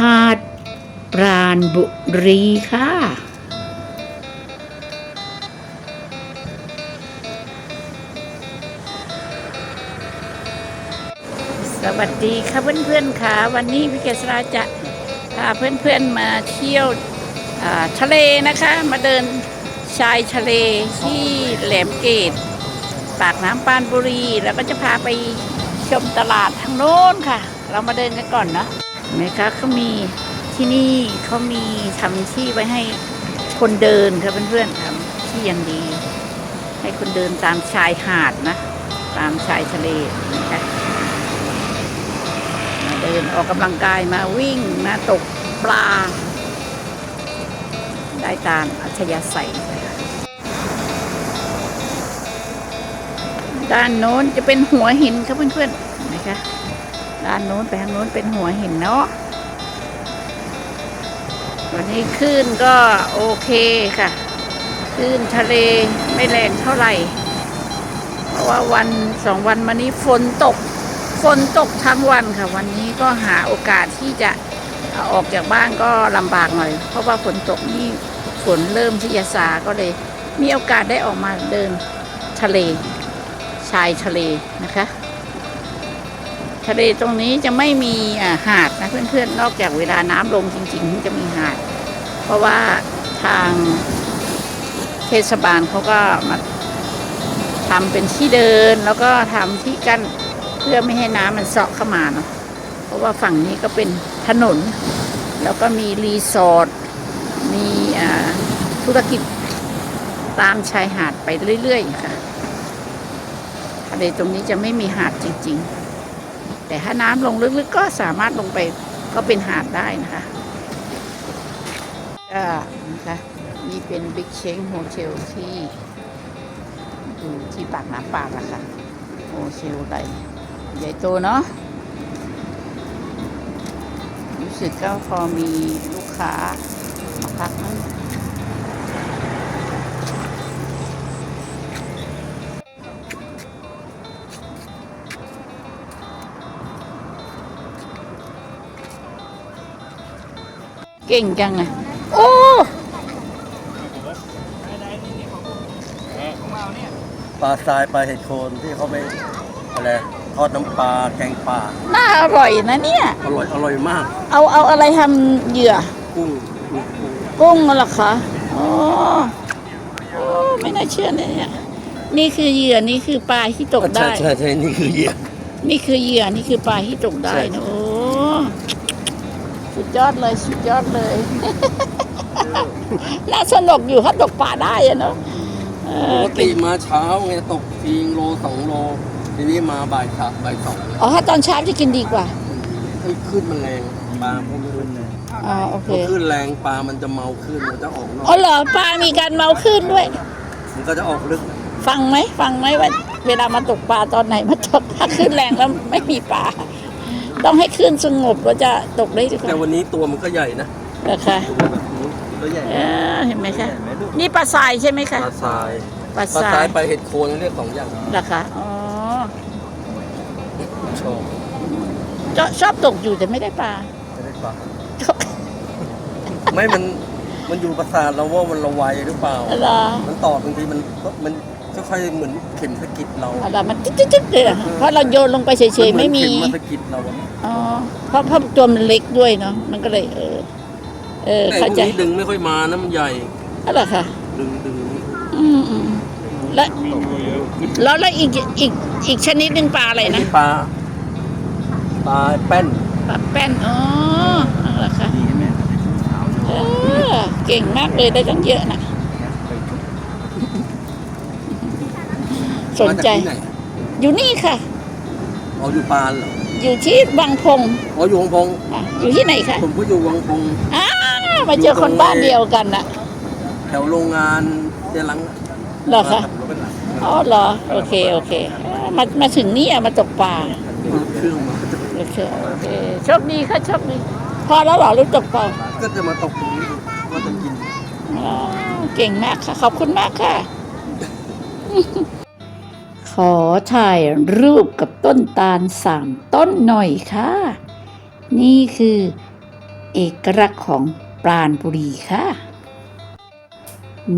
หาดปราณบุรีค่ะ สวัสดีค่ะเพื่อนๆค่ะ วันนี้วิเกษราจะพาเพื่อนๆมาเที่ยวอ่าทะเลนะคะ มาเดินชายทะเลที่แหลมเกตปากน้ำปรานบุรี แล้วก็จะพาไปชมตลาดทางโน้นค่ะ เรามาเดินกันก่อนเนาะ ห็นไหมคะเขามีที่นี่เขามีทำที่ไว้ให้คนเดินค่ะเพื่อนๆทำที่อยังดี ให้คนเดินตามชายหาดนะ ตามชายทะเลนะคะมาเดินออกกำลังกายมาวิ่งมาตกปลา ได้ตามอัธยาศัยะคะด้านโน้นจะเป็นหัวหินครับเพื่อนๆนไหมคะ ด้านโน้นไปทางโน้นเป็นหัวหินเนาะวันนี้คลื่นก็โอเคค่ะคลื่นทะเลไม่แรงเท่าไหร่ เพราะว่าวันสองวันมานี้ฝนตกฝนตกทั้งวันค่ะ วันนี้ก็หาโอกาสที่จะอออกจากบ้านก็ลำบากหน่อย เพราะว่าฝนตกนี่ฝนเริ่มที่จะซาก็เลย มีโอกาสได้ออกมาเดินทะเล ชายทะเลนะคะ ทะเลตรงนี้จะไม่มีหาดนะเพื่อนๆ นอกจากเวลาน้ำลงจริงๆถึงจะมีหาด เพราะว่าทางเทศบาลเขาก็มาทำเป็นที่เดินแล้วก็ทำที่กั้นเพื่อไม่ให้น้ำมันเซาะเข้ามาเนาะเพราะว่าฝั่งนี้ก็เป็นถนน แล้วก็มีรีสอร์ทมีอ่าธุรกิจตามชายหาดไปเรื่อยๆค่ะทะเลตรงนี้จะไม่มีหาดจริง ๆ แต่ถ้าน้ำลงลึกๆก็สามารถลงไปก็เป็นหาดได้นะคะก็นะคะนี่เป็นบิ๊กเชงโฮเทลที่อยู่ที่ปากน้ำปากอะค่ะโฮเทลใดใหญ่โตเนาะรู้สึกก็พอมีลูกค้ามาพักนั้น เก่งจังอะโอ้ปลาทรายปลาเห็ดโคนที่เขาไปอะไรทอดน้ำปลาแกงปลาน่าอร่อยนะเนี่ย อร่อยอร่อยมาก เอาเอาอะไรทำเหยื่อ กุ้งกุ้งกุ้งกุ้งเหรอคะอ๋อโอ้ไม่น่าเชื่อเลยเนี่ยนี่คือเหยื่อนี่คือปลาที่ตกใช่ได้ใช่ใช่นี่คือเหยื่อนี่คือเหยื่อนี่คือปลาที่ตกได้ใช่นะโอ้สุด ยอดเลยสุดยอดเลยน่าสนุกอยู่ถ้าตกปลาได้อะเนาะเอปอกติมาเช้าไงตกทีงโลสองโล ทีนี้มาบ่ายสามบ่ายสองอ๋อถ้าตอนเช้าจะกินดีกว่าเฮ้ยขึ้นมันแรงปลาพวกนี้ขึ้นแรงอ๋อโอเคพอขึ้นแรงปลามันจะเมาขึ้นมันจะออกนอกอ๋อเหรอปลามีการเมาขึ้นด้วย มันก็จะออกลึก ฟังไหมฟังไหมว่าเวลามาตกปลาตอนไหนมาตกถ้าขึ้นแรงแล้วไม่มีปลา ต้องให้ขึ้นสงบเราจะตกได้ดีกแต่ว่าวันนี้ตัวมันก็ใหญ่นะเหรอคะตัวแบบนี้ตัวใหญ่เออเห็นไหมคะ นี่ปลาทรายใช่ไหมปคะลาทรายปลาปลาทราทรายยปลาเห็ดโคนเรียกสองอย่างเหรอคะอ๋อชอบชอบชอบตกอยู่แต่ไม่ได้ปลาไม่ได้ปลาไม่มันมันอยู่ประสาทเราว่ามันระไวหรือเปล่าเหรอมันต่อบางทีมันมัน ค่อยๆเหมือนเข็มสะกิดเราเหรอมันจิ๊ดจิ๊ดจิ๊ดเลยเหรอเพราะเราโยนลงไปเฉยๆไม่มีนเหอนเข็มมาสะกิดเราอะอ๋อ เพราะเพราะตัวมันเล็กด้วยเนาะ มันก็เลย เออ เออ แต่พเข้าวกใจนี้ดึงไม่ค่อยมานะมันใหญ่อะไรเหรอคะดึงดึงอืมอืมและแล้วแล้วอีกอีกอีกชนิดหนึ่งปลาอะไรไอ้นะ นี่ปลาปลาแป้นปลาแป้น อ๋ออะไรเหรอคะเออ เก่งมากเลยได้ตั้งเยอะนะ สนใจ มาจากที่ไหนอยู่นี่ค่ะ อ๋ออยู่ปานเหรออยู่ที่วังพงอ๋ออยู่วังพงอะอยู่ที่ไหนคะผมก็อยู่วังพง อ้าวมาเจอคนบ้านเดียวกันน่ะแถวโรงงานเจรังเหรอคะขับรถไปหลังอ๋อเหรอโอเคโอเคอ่ามามาถึงนี่อะมาตกปลาเครื่องมาโอเคโอเคโชคดีค่ะโชคดีพอแล้วเหรอรู้ตกปลาก็จะมาตกตรงนี้ว่าจะกิน อ๋อเก่งมากค่ะ ขอบคุณมากค่ะ ขอถ่ายรูปกับต้นตาลสามต้นหน่อยค่ะ นี่คือเอกลักษณ์ของปราณบุรีค่ะ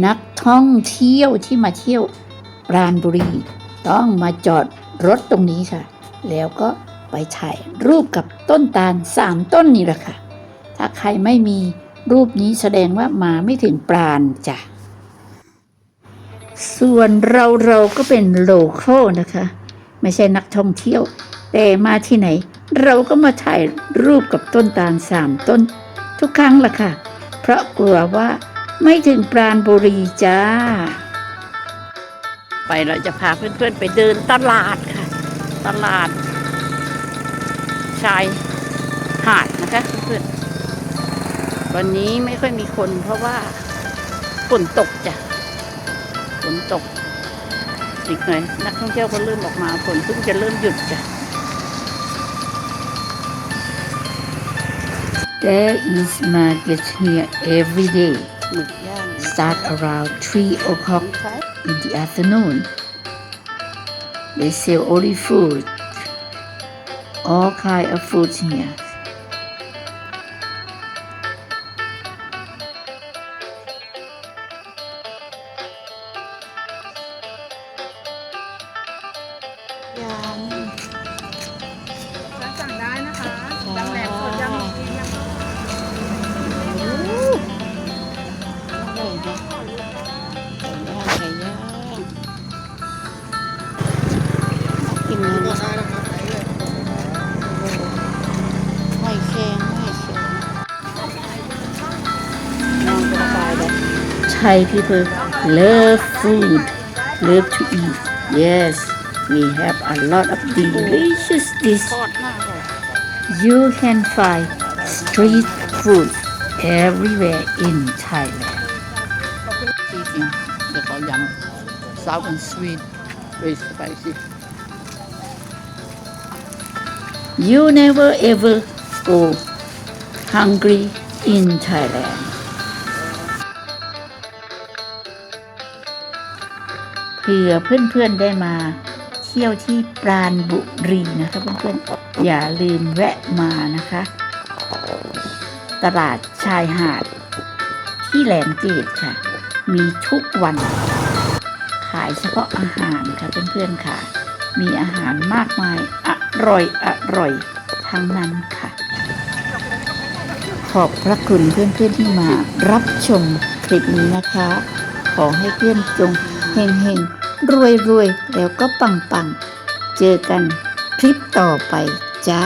นักท่องเที่ยวที่มาเที่ยวปราณบุรี ต้องมาจอดรถตรงนี้ค่ะ แล้วก็ไปถ่ายรูปกับต้นตาลสามต้นนี่แหละค่ะ ถ้าใครไม่มีรูปนี้แสดงว่ามาไม่ถึงปราณจ้ะ ส่วนเราเราก็เป็นโลโก้นะคะ ไม่ใช่นักท่องเที่ยว แต่มาที่ไหน เราก็มาถ่ายรูปกับต้นตาลสามต้น ทุกครั้งล่ะค่ะ เพราะกลัวว่าไม่ถึงปราณบุรีจ้า ไปเราจะพาเพื่อนๆไปเดินตลาดค่ะ ตลาด ชายหาดนะคะเพื่อนๆวันนี้ไม่ค่อยมีคนเพราะว่าฝนตกจ้ะ นตก อีกหน่อยนักท่องเที่ยวก็เริ่มออกมาฝนเพิ่งจะเริ่มหยุดจ้ะ There is market here every day หมึกย่าง start around 3 o'clock in the afternoon they sell only food all kind of food here Thai people love food, love to eat. Yes, we have a lot of delicious dishes. You can find street food everywhere in Thailand. Sour and sweet, very spicy. You never ever go hungry in Thailand. ผื่อเพื่อนๆได้มาเที่ยวที่ปราณบุรีนะคะเพื่อนๆอย่าลืมแวะมานะคะ ตลาดชายหาด ที่แหลมเกตค่ะ มีทุกวัน ขายเฉพาะอาหารค่ะเพื่อนๆค่ะ มีอาหารมากมายอร่อยอร่อยทั้งนั้นค่ะ ขอบพระคุณเพื่อนๆที่มารับชมคลิปนี้นะคะ ขอให้เพื่อนจงเฮงเฮง รวยรวยแล้วก็ปังปัง เจอกันคลิปต่อไปจ้า